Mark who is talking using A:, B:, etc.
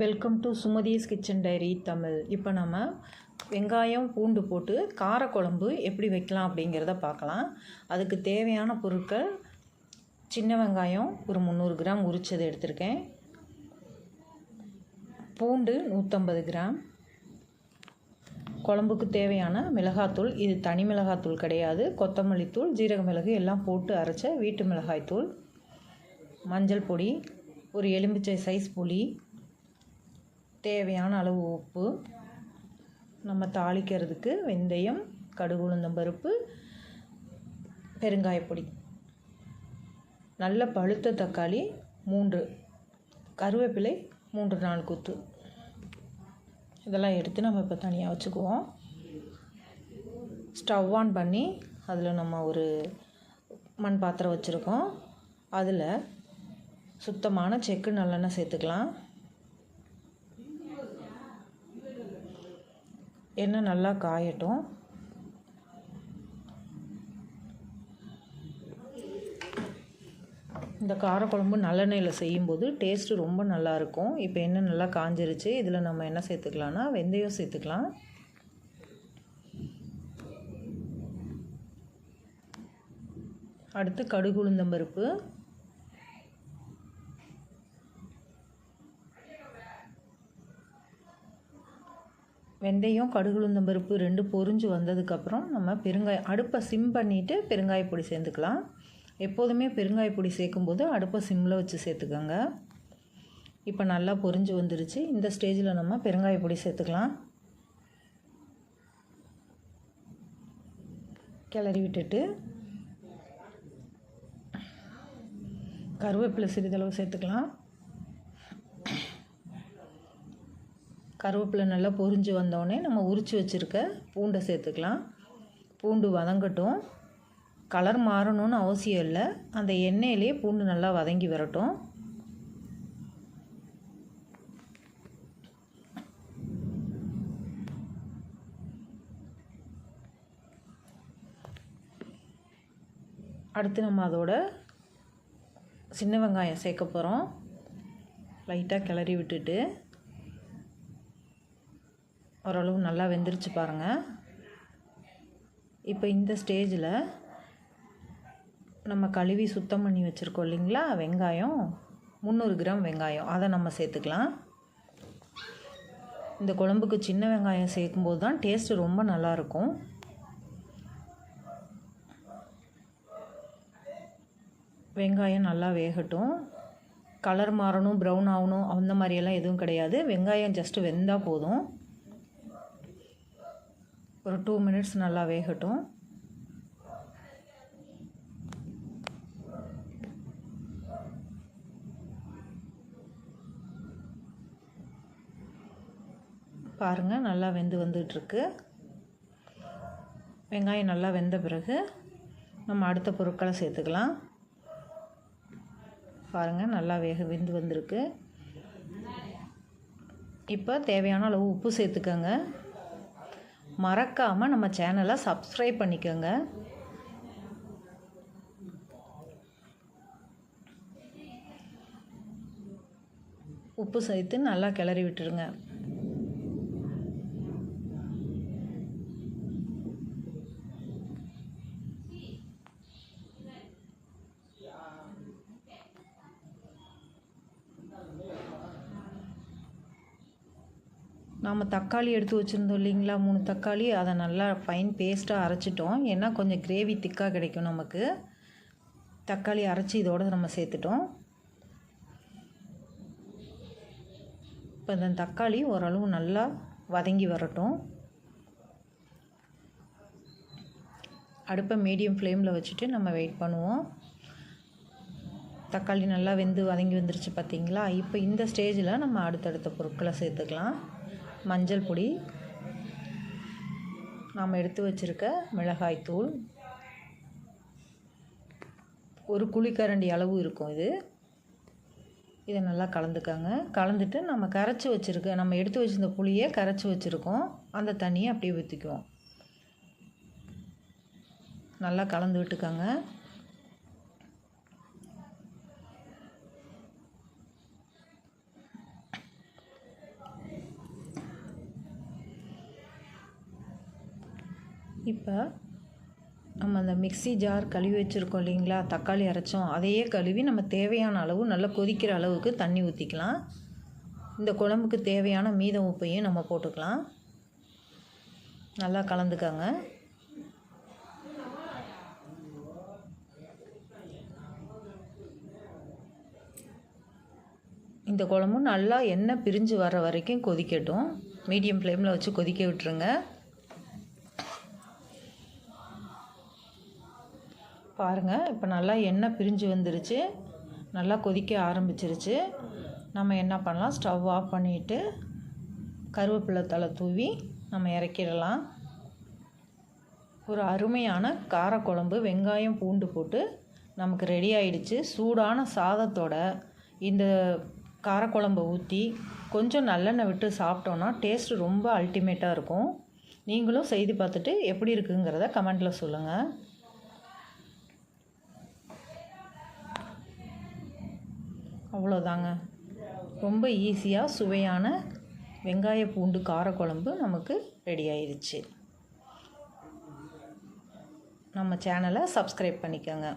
A: Welcome to Sumathi's kitchen diary Tamil. இப்போ நம்ம வெங்காயம் பூண்டு போட்டு காரக்குழம்பு எப்படி வைக்கலாம் அப்படிங்கிறத பார்க்கலாம். அதுக்கு தேவையான பொருட்கள் சின்ன வெங்காயம் ஒரு முந்நூறு கிராம் உரித்தது எடுத்திருக்கேன். பூண்டு நூற்றம்பது கிராம். குழம்புக்கு தேவையான மிளகாத்தூள் இது தனி மிளகாத்தூள் கிடையாது. கொத்தமல்லி தூள் ஜீரக மிளகு எல்லாம் போட்டு அரைச்ச வீட்டு மிளகாய்த்தூள். மஞ்சள் பொடி ஒரு எலுமிச்சை சைஸ் புளி. தேவையான அளவு உப்பு நம்ம தாளிக்கிறதுக்கு வெந்தயம் கடுகு உளுந்தம் பருப்பு பெருங்காயப்பொடி நல்ல பழுத்த தக்காளி மூன்று கருவேப்பிலை மூன்று நாலு கூத்து. இதெல்லாம் எடுத்து நம்ம இப்போ தனியாக வச்சுக்குவோம். ஸ்டவ் ஆன் பண்ணி அதில் நம்ம ஒரு மண் பாத்திரம் வச்சுருக்கோம். அதில் சுத்தமான செக்கு நல்லெண்ணெய் சேர்த்துக்கலாம். எண்ணெய் நல்லா காயட்டும். இந்த காரக்குழம்பு நல்லெண்ணெயில் செய்யும்போது டேஸ்ட்டு ரொம்ப நல்லாயிருக்கும். இப்போ எண்ணெய் நல்லா காஞ்சிருச்சு. இதில் நம்ம என்ன சேர்த்துக்கலாம்னா வெந்தயம் சேர்த்துக்கலாம். அடுத்து கடுகு உளுந்தம்பருப்பு. வெந்தயம் கடுகுளுந்தம் பருப்பு ரெண்டு பொரிஞ்சு வந்ததுக்கப்புறம் நம்ம பெருங்காயம் அடுப்பை சிம் பண்ணிவிட்டு பெருங்காய பொடி சேர்த்துக்கலாம். எப்போதுமே பெருங்காய பொடி சேர்க்கும்போது அடுப்பை சிம்மில் வச்சு சேர்த்துக்கோங்க. இப்போ நல்லா பொரிஞ்சு வந்துருச்சு. இந்த ஸ்டேஜில் நம்ம பெருங்காய பொடி சேர்த்துக்கலாம். கிளறி விட்டுட்டு கருவேப்பிலை சிறிதளவு சேர்த்துக்கலாம். கருவேப்பிலை நல்லா பொரிஞ்சு வந்தோடனே நம்ம உரித்து வச்சுருக்க பூண்டை சேர்த்துக்கலாம். பூண்டு வதங்கட்டும். கலர் மாறணும்னு அவசியம் இல்லை. அந்த எண்ணெயிலே பூண்டு நல்லா வதங்கி வரட்டும். அடுத்து நம்ம அதோட சின்ன வெங்காயம் சேர்க்க போகிறோம் லைட்டாக கிளறி விட்டுட்டு ஓரளவு நல்லா வெந்துருச்சு பாருங்கள் இப்போ இந்த ஸ்டேஜில் நம்ம கழுவி சுத்தம் பண்ணி வச்சுருக்கோம் இல்லைங்களா? வெங்காயம். முந்நூறு கிராம் வெங்காயம். அதை நம்ம சேர்த்துக்கலாம். இந்த குழம்புக்கு சின்ன வெங்காயம் சேர்க்கும்போது தான் டேஸ்ட்டு ரொம்ப நல்லாயிருக்கும் வெங்காயம் நல்லா வேகட்டும். கலர் மாறணும் ப்ரௌன் ஆகணும் அந்த மாதிரியெல்லாம் எதுவும் கிடையாது. வெங்காயம் ஜஸ்ட்டு வெந்தால் போதும். ஒரு டூ மினிட்ஸ் நல்லா வேகட்டும். பாருங்கள் நல்லா வெந்து வந்துட்டுருக்கு வெங்காயம் நல்லா வெந்த பிறகு நம்ம அடுத்த பொருட்களை சேர்த்துக்கலாம். பாருங்கள் நல்லா வேக வெந்து வந்திருக்கு. இப்போ தேவையான அளவு உப்பு சேர்த்துக்கோங்க. மறக்காமல் நம்ம சேனலை சப்ஸ்கிரைப் பண்ணிக்கோங்க. உப்பு சேர்த்து நல்லா கிளறி விட்டுருங்க. நாம் தக்காளி எடுத்து வச்சுருந்தோம் இல்லைங்களா? மூணு தக்காளி. அதை நல்லா ஃபைன் பேஸ்ட்டாக அரைச்சிட்டோம். ஏன்னா கொஞ்சம் கிரேவி திக்காக கிடைக்கும் நமக்கு. தக்காளி அரைச்சி இதோட நம்ம சேர்த்துட்டோம். இப்போ இந்த தக்காளி ஓரளவு நல்லா வதங்கி வரட்டும். அடுப்பை மீடியம் ஃப்ளேமில் வச்சுட்டு நம்ம வெயிட் பண்ணுவோம். தக்காளி நல்லா வெந்து வதங்கி வந்துருச்சு பார்த்தீங்களா இப்போ இந்த ஸ்டேஜில் நம்ம அடுத்தடுத்த பொருட்களை சேர்த்துக்கலாம். மஞ்சள் பொடி. நாம் எடுத்து வச்சுருக்க மிளகாய்த்தூள் ஒரு குழிக்கரண்டி அளவு இருக்கும் இது. இதை நல்லா கலந்துக்கோங்க. கலந்துட்டு நம்ம கரைச்சி வச்சுருக்க நம்ம எடுத்து வச்சுருந்த புளியை கரைச்சி வச்சுருக்கோம். அந்த தண்ணியை அப்படியே ஊற்றிக்குவோம் நல்லா கலந்து விட்டுக்கோங்க. இப்போ நம்ம அந்த மிக்ஸி ஜார் கழுவி வச்சுருக்கோம் இல்லைங்களா? தக்காளி அரைச்சோம். அதையே கழுவி நம்ம தேவையான அளவு நல்லா கொதிக்கிற அளவுக்கு தண்ணி ஊற்றிக்கலாம் இந்த குழம்புக்கு தேவையான மீத உப்பையும் நம்ம போட்டுக்கலாம். நல்லா கலந்துக்கங்க. இந்த குழம்பும் நல்லா எண்ணெய் பிரிஞ்சு வர வரைக்கும் கொதிக்கட்டும். மீடியம் ஃப்ளேமில் வச்சு கொதிக்க விட்டுருங்க. பாருங்கள் இப்போ நல்லா எண்ணெய் பிரிஞ்சு வந்துருச்சு. நல்லா கொதிக்க ஆரம்பிச்சிருச்சு. நம்ம என்ன பண்ணலாம்? ஸ்டவ் ஆஃப் பண்ணிவிட்டு கருவேப்பிலை தலை தூவி நம்ம இறக்கிடலாம். ஒரு அருமையான காரக்குழம்பு வெங்காயம் பூண்டு போட்டு நமக்கு ரெடி ஆயிடுச்சு. சூடான சாதத்தோட இந்த காரக்குழம்பை ஊற்றி கொஞ்சம் நல்லெண்ணெய் விட்டு சாப்பிட்டோன்னா டேஸ்ட் ரொம்ப அல்டிமேட்டாக இருக்கும். நீங்களும் செய்து பார்த்துட்டு எப்படி இருக்குங்கிறத கமெண்ட்டில் சொல்லுங்கள் அவ்வளோதாங்க. ரொம்ப ஈஸியாக சுவையான வெங்காய பூண்டு காரக்குழம்பு நமக்கு ரெடி ஆயிடுச்சு நம்ம சேனலை சப்ஸ்கிரைப் பண்ணிக்கோங்க.